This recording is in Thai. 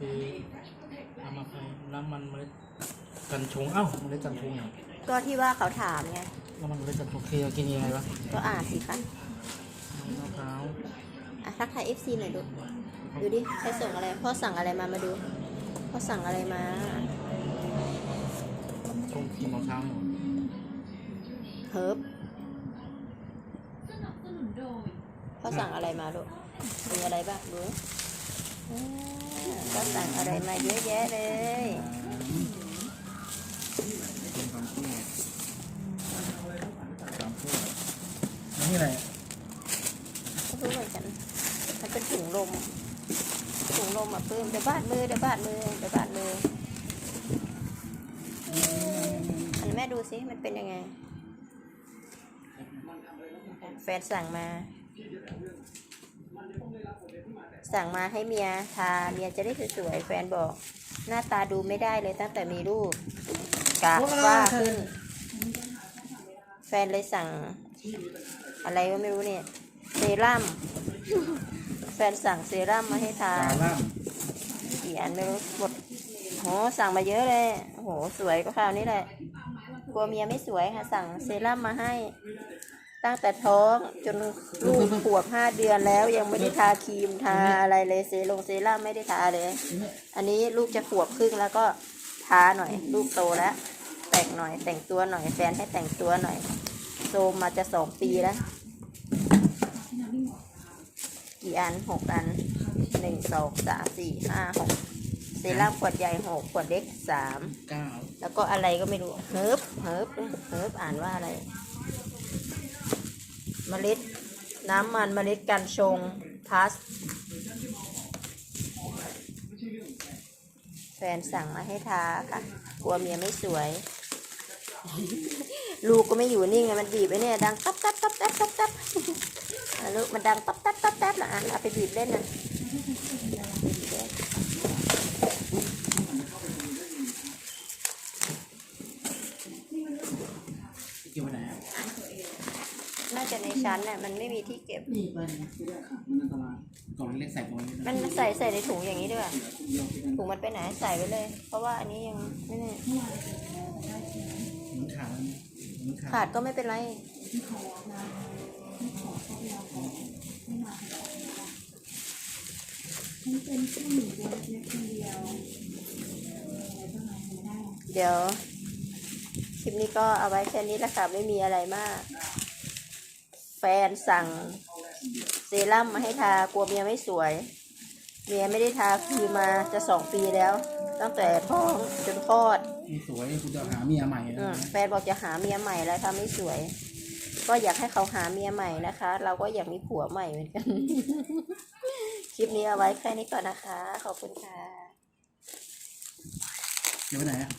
คือเอามาใช้น้ำมันเมล็ดกันชงเอ้าเมล็ดกันชงเนี่ยก็ที่ว่าเขาถามไงน้ำมันเมล็ดกันชงคือกินยังไงวะก็อ่านสิคะมะพร้าวอะทักทายเอฟซีหน่อยดูดูดิใครส่งอะไรพ่อสั่งอะไรมามาดูพ่อสั่งอะไรมาชงกินมะพร้าวเฮิร์บพ่อสั่งอะไรมาลูกมีอะไรบ้างดูอ่า ก็สั่งอะไรมาเยอะแยะเลยนี่อะไรไม่รู้เหมือนกันมันเป็นถุงลมถุงลมอะปื้มเดี๋ยวบาดมือเดี๋ยวบาดมือเดี๋ยวบาดมืออันแม่ดูสิมันเป็นยังไง แฟนสั่งมา สั่งมาให้เมียทาเมียจะได้สวยๆแฟนบอก หน้าตาดูไม่ได้เลยตั้งแต่มีลูกกากฟ้าขึ้น แฟนเลยสั่ง อะไรก็ไม่รู้เนี่ยเซรั่มแฟนสั่งเซรั่มมาให้ทากาล่ามกี่อันไม่รู้หมดโหสั่งมาเยอะเลยโอ้โหสวยก็คราวนี้แหละกลัวเมียไม่สวยค่ะ สั่งเซรั่มมาให้ ตั้งแต่ท้องจนลูกขวบห้าเดือนแล้วยังไม่ได้ทาครีมทาอะไรเลยเซรั่มเซรั่มไม่ได้ทาเลย อันนี้ลูกจะขวบครึ่งแล้วก็ทาหน่อย ลูกโตแล้ว แต่งหน่อยแต่งตัวหน่อยแฟนให้แต่งตัวหน่อย โซมมาจะสองปีแล้ว กี่อันหกอันหนึ่งสองสามสี่ห้าหกเซรั่มขวดใหญ่หกขวดเล็กสามเก้าแล้วก็อะไรก็ไม่รู้เฮิร์บเฮิร์บเฮิร์บอ่านว่าอะไร เมล็ดน้ำมันเมล็ดกันชงพลัสแฟนสั่งมาให้ทาค่ะ กลัวเมียไม่สวย ลูกก็ไม่อยู่นิ่งไงมันบีบไอ้เนี่ยดังตับตับตับตับตับตับลูกมันดังตับตับตับตับนะอะเอาไปบีบเล่นนะบีบเล่น เกี่ยวไปไหนอะ น่าจะในชั้นน่ะมันไม่มีที่เก็บ นี่ไปมันอันตรายกล่องเล็กๆใส่กล่องนี้มันใส่ใส่ในถุงอย่างนี้ด้วยถุงมันไปไหนใส่ไว้เลย เพราะว่าอันนี้ยังไม่แน่มันขาดมันขาขาดดก็ไม่เป็นไรเดี๋ยว คลิปนี้ก็เอาไว้แค่นี้แหละค่ะไม่มีอะไรมาก แฟนสั่งเซรั่มมาให้ทากลัวเมียไม่สวย เมียไม่ได้ทาครีมมาจะสองปีแล้ว ตั้งแต่ท้องจนคลอดไม่สวยกูจะหาเมียใหม่อืนะมแฟนบอกจะหาเมียใหม่แล้วถ้าไม่สวย ก็อยากให้เขาหาเมียใหม่นะคะ เราก็อยากมีผัวใหม่เหมือนกัน คลิปนี้เอาไว้แค่นี้ก่อนนะคะ ขอบคุณค่ะเกี่ยวไปไหนอะ